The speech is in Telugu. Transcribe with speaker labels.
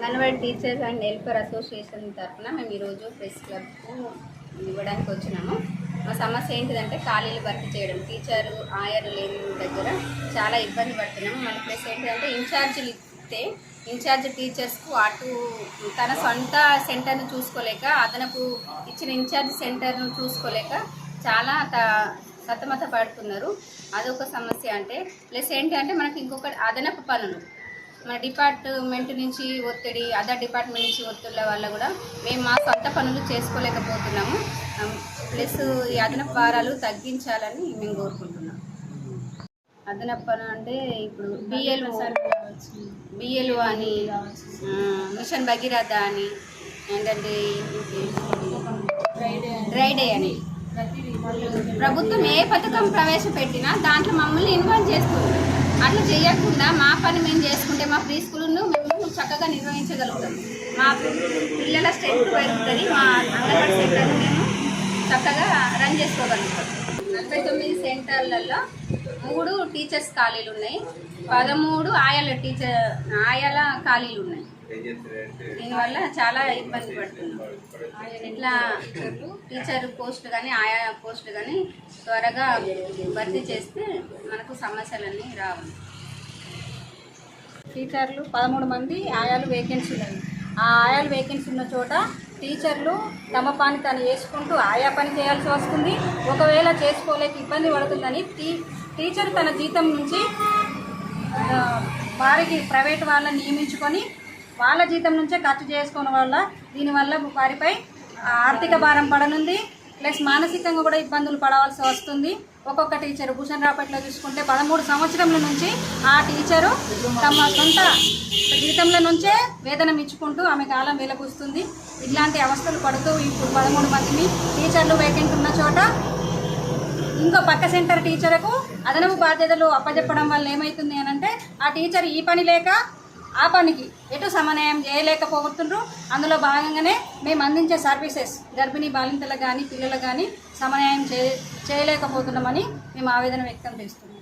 Speaker 1: Anganwadi teachers and helper association తరఫున మేము ఈరోజు ప్రెస్ క్లబ్కు ఇవ్వడానికి వచ్చినాము. మా సమస్య ఏంటిదంటే ఖాళీలు భర్తీ చేయడం. టీచరు ఆయరు లేని దగ్గర చాలా ఇబ్బంది పడుతున్నాము. మన ప్లస్ ఏంటిదంటే ఇన్ఛార్జీలు ఇస్తే ఇన్ఛార్జ్ టీచర్స్కు అటు తన సొంత సెంటర్ను చూసుకోలేక అదనపు ఇచ్చిన ఇన్ఛార్జ్ సెంటర్ను చూసుకోలేక చాలా త సతమత పడుతున్నారు అదొక సమస్య అంటే ప్లస్ ఏంటి అంటే మనకి ఇంకొక అదనపు పనులు. మన డిపార్ట్మెంట్ నుంచి ఒత్తిడి అదర్ డిపార్ట్మెంట్ నుంచి ఒత్తిళ్ళ వల్ల కూడా మేము మా సొంత పనులు చేసుకోలేకపోతున్నాము. ప్లస్ ఈ అదనపు భారాలు తగ్గించాలని మేము కోరుకుంటున్నాం. అదనపు పనులు అంటే ఇప్పుడు బిఎల్ బిఎల్ అని మిషన్ భగీరథ అని ఏంటంటే డ్రై డే అని ప్రభుత్వం ఏ పథకం ప్రవేశపెట్టినా దాంట్లో మమ్మల్ని ఇన్వాల్వ్ చేస్తుంది. అట్లా చేయకుండా మా పని మేము చేసుకుంటే మా ప్రీ స్కూల్ను మేము చక్కగా నిర్వహించగలుగుతాం. మా పిల్లల స్ట్రెంత్ పెరుగుతుంది మా అంగన్వాడీ సెంటర్ను మేము చక్కగా రన్ చేసుకోగలుగుతాం. నలభై తొమ్మిది సెంటర్లలో మూడు టీచర్స్ ఖాళీలు ఉన్నాయి. పదమూడు ఆయాల టీచర్ ఆయాల ఖాళీలు ఉన్నాయి. దీనివల్ల చాలా ఇబ్బంది పడుతున్నాం. ఇట్లా టీచర్ పోస్ట్ కానీ ఆయా పోస్ట్ కానీ త్వరగా భర్తీ చేస్తే మనకు సమస్యలన్నీ రావు.
Speaker 2: టీచర్లు పదమూడు మంది ఆయాలు వేకెన్సీ ఉన్నాయి. ఆ ఆయాలు వేకెన్సీ ఉన్న చోట టీచర్లు తమ పని తను చేసుకుంటూ ఆయా పని చేయాల్సి వస్తుంది. ఒకవేళ చేసుకోలేక ఇబ్బంది పడుతుందని టీ టీచర్ తన జీతం నుంచి వారికి ప్రైవేట్ వాళ్ళని నియమించుకొని వాళ్ళ జీతం నుంచే ఖర్చు చేసుకోవడం వల్ల దీనివల్ల వారిపై ఆర్థిక భారం పడనుంది. ప్లస్ మానసికంగా కూడా ఇబ్బందులు పడవలసి వస్తుంది. ఒక్కొక్క టీచర్ భూషణ్ రాపట్లో చూసుకుంటే పదమూడు సంవత్సరముల నుంచి ఆ టీచరు తమ సొంత జీతంలో నుంచే వేతనం ఇచ్చుకుంటూ ఆమె కాలం వెలబూస్తుంది. ఇట్లాంటి అవస్థలు పడుతూ ఇప్పుడు పదమూడు మందిని టీచర్లు వేకెంట్ ఉన్న చోట ఇంకో పక్క సెంటర్ టీచర్కు అదనపు బాధ్యతలు అప్పజెప్పడం వల్ల ఏమవుతుంది అని అంటే ఆ టీచర్ ఈ పని లేక ఆ పనికి ఎటు సమన్వయం చేయలేకపోతుండ్రు అందులో భాగంగానే మేము అందించే సర్వీసెస్ గర్భిణీ బాలింతలకు కానీ పిల్లలకు కానీ సమన్వయం చేయలేకపోతున్నామని మేము ఆవేదన వ్యక్తం చేస్తున్నాం.